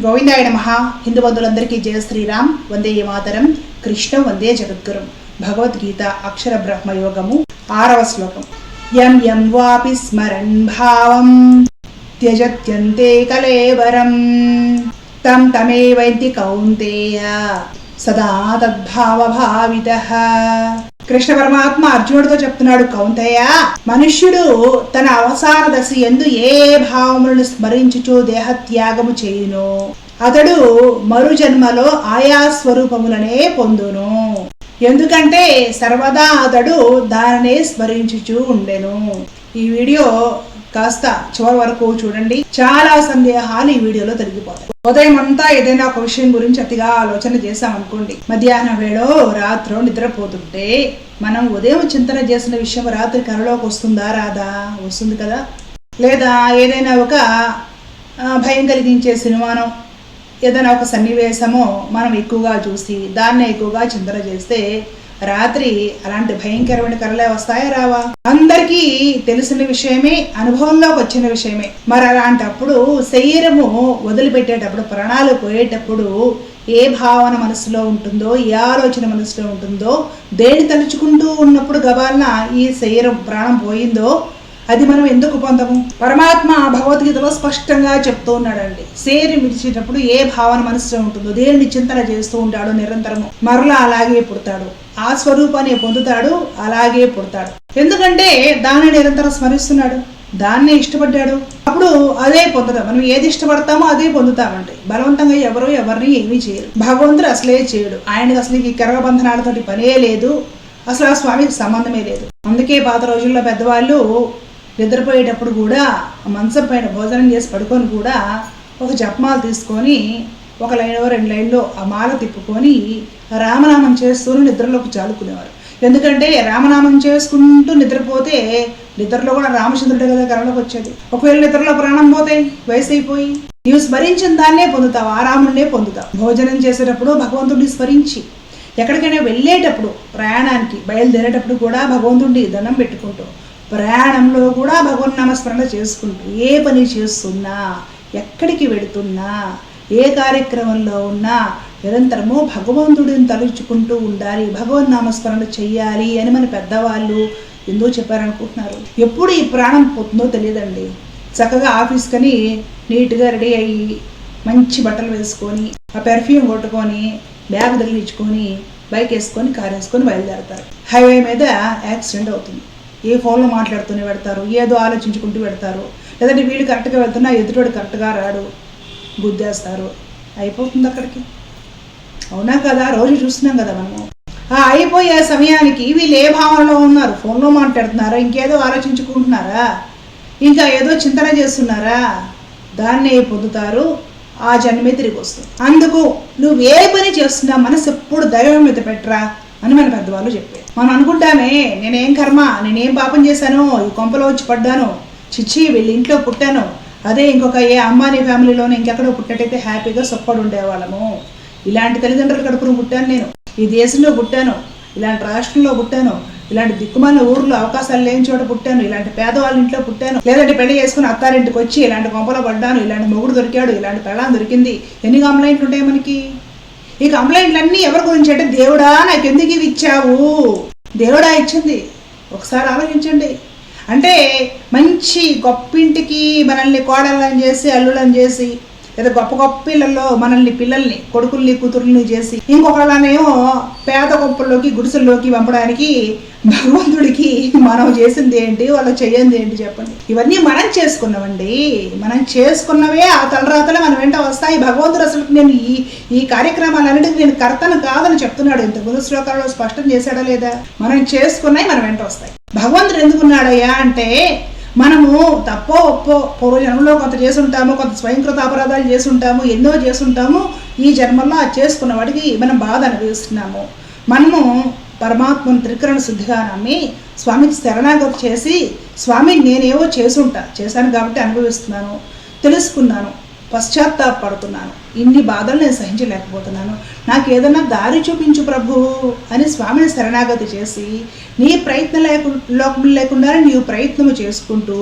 గోవిందాయ నమ. హిందూ బంధువులందరికీ జయ శ్రీరామ్. వందే మాతరం. కృష్ణ వందే జగద్గురు. భగవద్గీత అక్షర బ్రహ్మ యోగము. ఆరవ శ్లోకం. యం యం వాపి స్మరణ్ భావం. త్యజత్యంతే కలేవరం తం తమే తమేవైతి కౌంతేయ. సదా తద్భావభావిత. కృష్ణ పరమాత్మ అర్జునుడితో చెప్తున్నాడు కౌంతయ్య మనుష్యుడు తన అవసాన దశ ఎందు ఏ భావములను స్మరించుచో దేహత్యాగము చేయును? అతడు మరు జన్మలో ఆయా స్వరూపములనే పొందును. ఎందుకంటే సర్వదా అతడు దానినే స్మరించుచూ ఉండెను. ఈ వీడియో కాస్త చివరి వరకు చూడండి. చాలా సందేహాలు ఈ వీడియోలో తొలగిపోతాయి. ఉదయం అంతా ఏదైనా ఒక విషయం గురించి అతిగా ఆలోచన చేసామనుకోండి మధ్యాహ్నం వేళో రాత్రో నిద్రపోతుంటే మనం ఉదయం చింతన చేసిన విషయం రాత్రి కరలోకి వస్తుందా రాదా? వస్తుంది కదా. లేదా ఏదైనా ఒక భయం కలిగించే సినిమానో ఏదైనా ఒక సన్నివేశమో మనం ఎక్కువగా చూసి దాన్నే ఎక్కువగా చింతన చేస్తే రాత్రి అలాంటి భయంకరమైన కరలే వస్తాయా రావా? అందరికీ తెలిసిన విషయమే అనుభవంలోకి వచ్చిన విషయమే. మరి అలాంటప్పుడు శరీరము వదిలిపెట్టేటప్పుడు ప్రాణాలు పోయేటప్పుడు ఏ భావన మనసులో ఉంటుందో ఏ ఆలోచన మనసులో ఉంటుందో దేని తలుచుకుంటూ ఉన్నప్పుడు గబాలన ఈ శరీరం ప్రాణం పోయిందో అది మనం ఎందుకు పొందము? పరమాత్మ భగవద్గీతలో స్పష్టంగా చెప్తూ ఉన్నాడండి. సేరి విడిచేటప్పుడు ఏ భావన మనసులో ఉంటుందో దేనిని చింతన చేస్తూ ఉంటాడో నిరంతరము మరలా అలాగే పుడతాడు. ఆ స్వరూపాన్ని పొందుతాడు అలాగే పుడతాడు. ఎందుకంటే దాన్ని నిరంతరం స్మరిస్తున్నాడు. దాన్నే ఇష్టపడ్డాడు. అప్పుడు అదే పొందుతాం. మనం ఏది ఇష్టపడతామో అదే పొందుతామండి. బలవంతంగా ఎవరు ఎవరిని ఏమీ చేయరు. భగవంతుడు అసలే చేయడు. ఆయనకి అసలు ఈ కరగబంధనాలతోటి పనే లేదు. అసలు ఆ స్వామికి సంబంధమే లేదు. అందుకే పాత రోజుల్లో పెద్దవాళ్ళు నిద్రపోయేటప్పుడు కూడా మంచం పైన భోజనం చేసి పడుకొని కూడా ఒక జపమాల తీసుకొని ఒక లైన్ రెండు లైన్లో ఆ మాల తిప్పుకొని రామనామం చేస్తూనే నిద్రలోకి చాలుకునేవారు ఎందుకంటే రామనామం చేసుకుంటూ నిద్రపోతే నిద్రలో కూడా రామచంద్రుడే కదా కరలోకి వచ్చేది. ఒకవేళ నిద్రలో ప్రాణం పోతే వయసు అయిపోయి నీవు స్మరించిన దాన్నే పొందుతావు ఆ రాముడినే పొందుతావు. భోజనం చేసేటప్పుడు భగవంతుడిని స్మరించి ఎక్కడికైనా వెళ్ళేటప్పుడు ప్రయాణానికి బయలుదేరేటప్పుడు కూడా భగవంతుడిని దండం పెట్టుకుంటూ ప్రయాణంలో కూడా భగవన్ నామస్మరణ చేసుకుంటూ ఏ పని చేస్తున్నా ఎక్కడికి వెళుతున్నా ఏ కార్యక్రమంలో ఉన్నా నిరంతరము భగవంతుడిని తలుచుకుంటూ ఉండాలి భగవన్ నామస్మరణ చెయ్యాలి అని మన పెద్దవాళ్ళు ఎందుకు చెప్పారనుకుంటున్నారు? ఎప్పుడు ఈ ప్రాణం పోతుందో తెలియదండి. చక్కగా ఆఫీస్కని నీట్గా రెడీ అయ్యి మంచి బట్టలు వేసుకొని ఆ పెర్ఫ్యూమ్ కొట్టుకొని బ్యాగ్ తగిలించుకొని బైక్ వేసుకొని కార్ వేసుకొని బయలుదేరతారు. హైవే మీద యాక్సిడెంట్ అవుతుంది. ఏ ఫోన్లో మాట్లాడుతూనే పెడతారు ఏదో ఆలోచించుకుంటూ పెడతారు. లేదంటే వీళ్ళు కరెక్ట్గా వెళ్తున్నా ఎదుటోడు కరెక్ట్గా రాడు గుద్దేస్తారు. అయిపోతుంది అక్కడికి. అవునా కదా? రోజు చూస్తున్నాం కదా మనము. ఆ అయిపోయే సమయానికి వీళ్ళు ఏ భావనలో ఉన్నారు? ఫోన్లో మాట్లాడుతున్నారా? ఇంకేదో ఆలోచించుకుంటున్నారా? ఇంకా ఏదో చింతన చేస్తున్నారా? దాన్ని పొందుతారు. ఆ జన్మే తిరిగి వస్తుంది. అందుకు నువ్వు ఏ పని చేస్తున్నా మనసు ఎప్పుడు దైవం మీద పెట్టరా? అని మన పెద్దవాళ్ళు చెప్పారు. మనం అనుకుంటామే నేనేం కర్మ నేనేం పాపం చేశాను ఈ కొంపలో వచ్చి పడ్డాను చిచ్చి వీళ్ళ ఇంట్లో పుట్టాను అదే ఇంకొక ఏ అమ్మాని ఫ్యామిలీలోనే ఇంకెక్కడో పుట్టినట్టయితే హ్యాపీగా సొప్పడు ఉండేవాళ్ళము. ఇలాంటి తల్లిదండ్రుల కడుపును పుట్టాను నేను. ఈ దేశంలో పుట్టాను ఇలాంటి రాష్ట్రంలో పుట్టాను ఇలాంటి దిక్కుమాల ఊర్లో అవకాశాలు లేని చోట పుట్టాను ఇలాంటి పేదవాళ్ళ ఇంట్లో పుట్టాను. లేదంటే పెళ్ళి చేసుకుని అత్తారింటికి వచ్చి ఇలాంటి కొంపలో పడ్డాను ఇలాంటి మొగుడు దొరికాడు ఇలాంటి పెళ్ళాం దొరికింది. ఎన్ని కంప్లైంట్లు ఉంటాయి మనకి? ఈ కంప్లైంట్లన్నీ ఎవరి గురించి అంటే దేవుడా నాకు ఎందుకు ఇవి ఇచ్చావు? దేవుడా ఇచ్చింది. ఒకసారి ఆలోచించండి. అంటే మంచి గొప్పింటికి మనల్ని కోడలని చేసి అల్లులని చేసి లేదా గొప్ప గొప్ప పిల్లల్లో మనల్ని పిల్లల్ని కొడుకుల్ని కూతుర్ని చేసి ఇంకొకళ్ళనేమో పేద గొప్పల్లోకి గుడిసెల్లోకి పంపడానికి భగవంతుడికి మనం చేసింది ఏంటి వాళ్ళు చేయండి ఏంటి చెప్పండి. ఇవన్నీ మనం చేసుకున్నామండి. మనం చేసుకున్నవే ఆ తలరాతలే మన వెంట వస్తాయి. భగవంతుడు అసలు నేను ఈ ఈ కార్యక్రమాలన్నిటికీ నేను కర్తను కాదని చెప్తున్నాడు. ఇంత గురు శ్లోకాల్లో స్పష్టం చేశాడా లేదా? మనం చేసుకున్నాయి మన వెంట వస్తాయి. భగవంతుడు ఎందుకున్నాడయ్యా అంటే మనము తప్పో ఒప్పో పూర్వజన్మలో కొంత చేసుంటాము కొంత స్వయంకృత అపరాధాలు చేసుంటాము ఎన్నో చేసుంటాము ఈ జన్మల్లో అది చేసుకున్న వాటికి మనం బాధ అనుభవిస్తున్నాము. మనము పరమాత్మను త్రికరణ శుద్ధిగా నమ్మి స్వామికి శరణాగతి చేసి స్వామి నేనేవో చేసుంటా చేశాను కాబట్టి అనుభవిస్తున్నాను తెలుసుకున్నాను. పశ్చాత్తాపడుతున్నాను ఇన్ని బాధలు నేను సహించలేకపోతున్నాను. నాకు ఏదైనా దారి చూపించు ప్రభువు అని స్వామిని శరణాగతి చేసి నీ ప్రయత్నం లేకు లోకం లేకుండానే నీవు ప్రయత్నము చేసుకుంటూ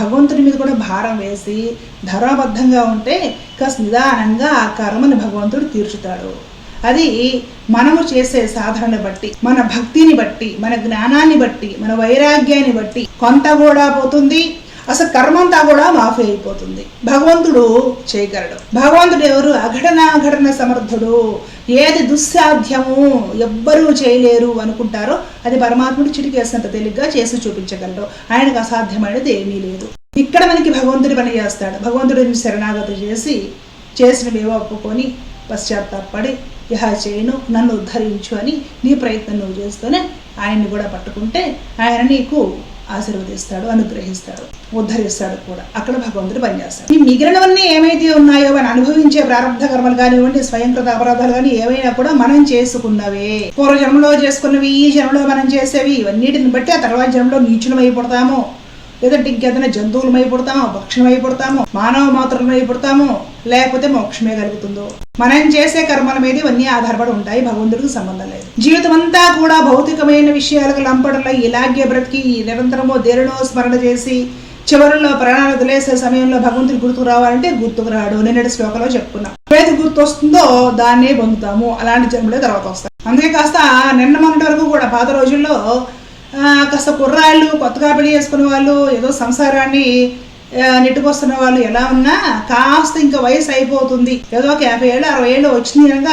భగవంతుడి మీద కూడా భారం వేసి ధర్మబద్ధంగా ఉంటే కాస్త నిదానంగా ఆ కర్మని భగవంతుడు తీర్చుతాడు. అది మనము చేసే సాధనని బట్టి మన భక్తిని బట్టి మన జ్ఞానాన్ని బట్టి మన వైరాగ్యాన్ని బట్టి కొంత కూడా పోతుంది అసలు కర్మంతా కూడా మాఫీ అయిపోతుంది. భగవంతుడు చేయగలడు భగవంతుడు ఎవరు? అఘటనాఘటన సమర్థుడు. ఏది దుస్సాధ్యము? ఎవ్వరూ చేయలేరు అనుకుంటారో అది పరమాత్ముడు చిటికేసినంత తేలిగ్గా చేసి చూపించగలడు. ఆయనకు అసాధ్యమైనది ఏమీ లేదు. ఇక్కడ మనకి భగవంతుడి పని చేస్తాడు. భగవంతుడిని శరణాగతి చేసి చేసినవేవో ఒప్పుకొని పశ్చాత్తాపడి ఇహ చేయను నన్ను ఉద్ధరించు అని నీ ప్రయత్నం నువ్వు చేస్తూనే ఆయన్ని కూడా పట్టుకుంటే ఆయన నీకు ఆశీర్వదిస్తాడు అనుగ్రహిస్తాడు ఉద్ధరిస్తాడు కూడా. అక్కడ భగవంతుడు పనిచేస్తాడు ఈ మిగిలినవన్నీ ఏమైతే ఉన్నాయో అని అనుభవించే ప్రారంభ కర్మలు కానివ్వండి స్వయంకృత అపరాధాలు కానీ ఏవైనా కూడా మనం చేసుకున్నవే. పూర్వ జన్మలో చేసుకున్నవి ఈ జన్మలో మనం చేసేవి ఇవన్నిటిని బట్టి ఆ తర్వాత జన్మలో నీచులం అయిపోతాము లేదంటే ఇంకేదైనా జంతువులమై పుడతామో మానవ మాత్రమై లేకపోతే మోక్షమే కలుగుతుందో? మనం చేసే కర్మల మీద ఇవన్నీ ఆధారపడి ఉంటాయి భగవంతుడికి సంబంధం లేదు. జీవితం అంతా కూడా భౌతికమైన విషయాలకు లంపడలో ఇలాగే బ్రతికి నిరంతరమో దేనినో స్మరణ చేసి చివరిలో ప్రాణాలు వదిలేసే సమయంలో భగవంతుడి గుర్తుకు రావాలంటే గుర్తుకు రాడు. నిన్నటి శ్లోకంలో చెప్పుకున్నాం. ఏది గుర్తు వస్తుందో దాన్నే పొందుతాము. అలాంటి జన్మలే తర్వాత వస్తాయి. అందుకే కాస్త నిన్న మొన్నటి వరకు కూడా పాత రోజుల్లో కాస్త కుర్రాళ్ళు కొత్తగా పెళ్ళి చేసుకునే వాళ్ళు ఏదో సంసారాన్ని నెట్టుకొస్తున్న వాళ్ళు ఎలా ఉన్నా కాస్త ఇంకా వయసు అయిపోతుంది. ఏదో ఒక యాభై ఏళ్ళు అరవై ఏళ్ళు వచ్చినాక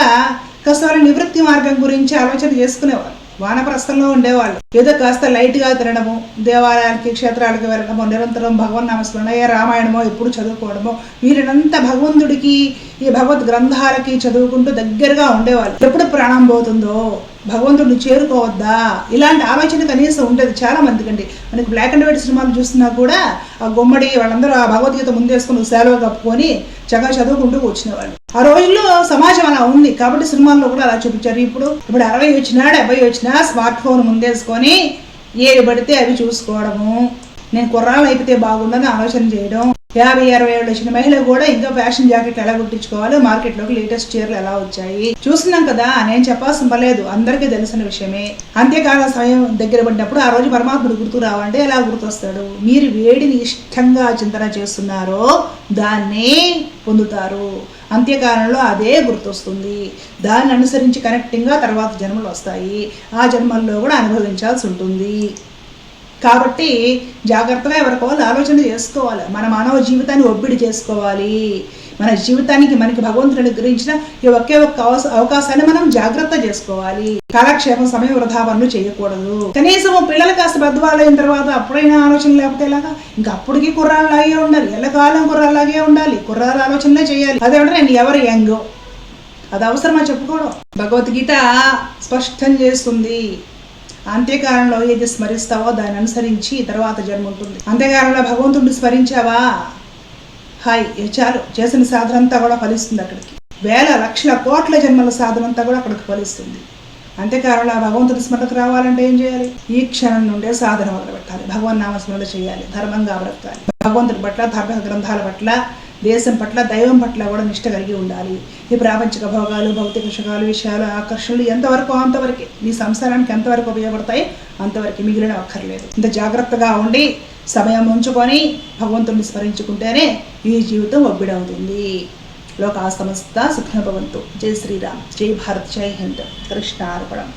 కాస్త వాళ్ళ నివృత్తి మార్గం గురించి ఆలోచన చేసుకునేవారు వానప్రస్థంలో ఉండేవాళ్ళు. ఏదో కాస్త లైట్గా తినడము దేవాలయాలకి క్షేత్రాలకి వెళ్ళడము నిరంతరం భగవన్ నామస్మరణ ఏ రామాయణమో ఎప్పుడు చదువుకోవడము వీరినంతా భగవంతుడికి ఈ భగవద్ గ్రంథాలకి చదువుకుంటూ దగ్గరగా ఉండేవాళ్ళు. ఎప్పుడు ప్రాణం పోతుందో భగవంతుడిని చేరుకోవద్దా? ఇలాంటి ఆలోచన కనీసం ఉండేది చాలా మందికి అండి మనకి బ్లాక్ అండ్ వైట్ సినిమాలు చూస్తున్నా కూడా ఆ గుమ్మడి వాళ్ళందరూ ఆ భగవద్గీత ముందేసుకుని సేలవ కప్పుకొని చక్కగా చదువుకుంటూ వచ్చినవాళ్ళు. ఆ రోజుల్లో సమాజం అలా ఉంది. కాబట్టి సినిమాల్లో కూడా అలా చూపించారు. ఇప్పుడు ఇప్పుడు అరవై వచ్చినా డెబ్బై వచ్చినా స్మార్ట్ ఫోన్ ముందేసుకొని ఏది పడితే అవి చూసుకోవడము నేను కుర్రాలు అయిపోతే బాగుండని ఆలోచన చేయడం యాభై అరవై ఏళ్ళు వచ్చిన మహిళ కూడా ఇంకా ఫ్యాషన్ జాకెట్ ఎలా కుట్టించుకోవాలో మార్కెట్లోకి లేటెస్ట్ చీరలు ఎలా వచ్చాయి? చూసినాం కదా నేను చెప్పాల్సిన పర్లేదు అందరికీ తెలిసిన విషయమే. అంత్యకాల సమయం దగ్గర పడినప్పుడు ఆ రోజు పరమాత్ముడు గుర్తు రావాలంటే ఎలా గుర్తొస్తాడు? మీరు వేడిని ఇష్టంగా చింతన చేస్తున్నారో దాన్ని పొందుతారు. అంత్యకాలంలో అదే గుర్తొస్తుంది. దాన్ని అనుసరించి కనెక్టింగ్గా తర్వాత జన్మలు వస్తాయి. ఆ జన్మల్లో కూడా అనుభవించాల్సి ఉంటుంది. కాబట్టి జాగ్రత్తగా ఎవరికోవాలి ఆలోచన చేసుకోవాలి. మన మానవ జీవితాన్ని ఒబ్బిడి చేసుకోవాలి. మన జీవితానికి మనకి భగవంతుడు అనుగ్రహించిన ఈ ఒకే ఒక్క అవకాశాన్ని మనం జాగ్రత్త చేసుకోవాలి. కాలక్షేపం సమయ వృధా పనులు చేయకూడదు. కనీసం పిల్లలు కాస్త పెద్దవాళ్ళు తర్వాత అప్పుడైనా ఆలోచన లేకపోతే ఎలాగా? ఇంకా అప్పటికి కుర్రాళ్ళలాగే ఉండాలి. ఎల్లకాలం కుర్రాళ్ళలాగే ఉండాలి. కుర్రాళ్ళ ఆలోచనలే చేయాలి. అదేమంటే నేను ఎవరు యంగ్? అది అవసరమా చెప్పుకోవడం? భగవద్గీత స్పష్టం చేస్తుంది. అంత్యకాలంలో ఏది స్మరిస్తావో దాన్ని అనుసరించి తర్వాత జన్మ ఉంటుంది. అంత్యకాలంలో భగవంతుడిని స్మరించావా? హాయ్ చాలు. చేసిన సాధన అంతా కూడా ఫలిస్తుంది అక్కడికి. వేల లక్షల కోట్ల జన్మల సాధన అంతా కూడా అక్కడికి ఫలిస్తుంది. అంతేకాలంలో ఆ భగవంతుడి స్మరణకు రావాలంటే ఏం చేయాలి? ఈ క్షణం నుండే సాధన మొదలుపెట్టాలి. భగవన్ నామస్మరణ చేయాలి. ధర్మంగా బ్రతకాలి. భగవంతుడి పట్ల ధర్మ గ్రంథాల పట్ల దేశం పట్ల దైవం పట్ల కూడా నిష్ట కలిగి ఉండాలి. ఈ ప్రాపంచిక భోగాలు భౌతిక సుఖాలు విషయాలు ఆకర్షణలు ఎంతవరకు అంతవరకే? నీ సంసారానికి ఎంతవరకు ఉపయోగపడతాయి? అంతవరకు మిగిలిన అక్కర్లేదు. ఇంత జాగ్రత్తగా ఉండి సమయం ఉంచుకొని భగవంతుడిని స్మరించుకుంటేనే ఈ జీవితం ఒబ్బిడవుతుంది. లోకా సమస్త సుఖభవంతు జై శ్రీరామ్. జై భారత్. జై హింద్. కృష్ణ అర్పణం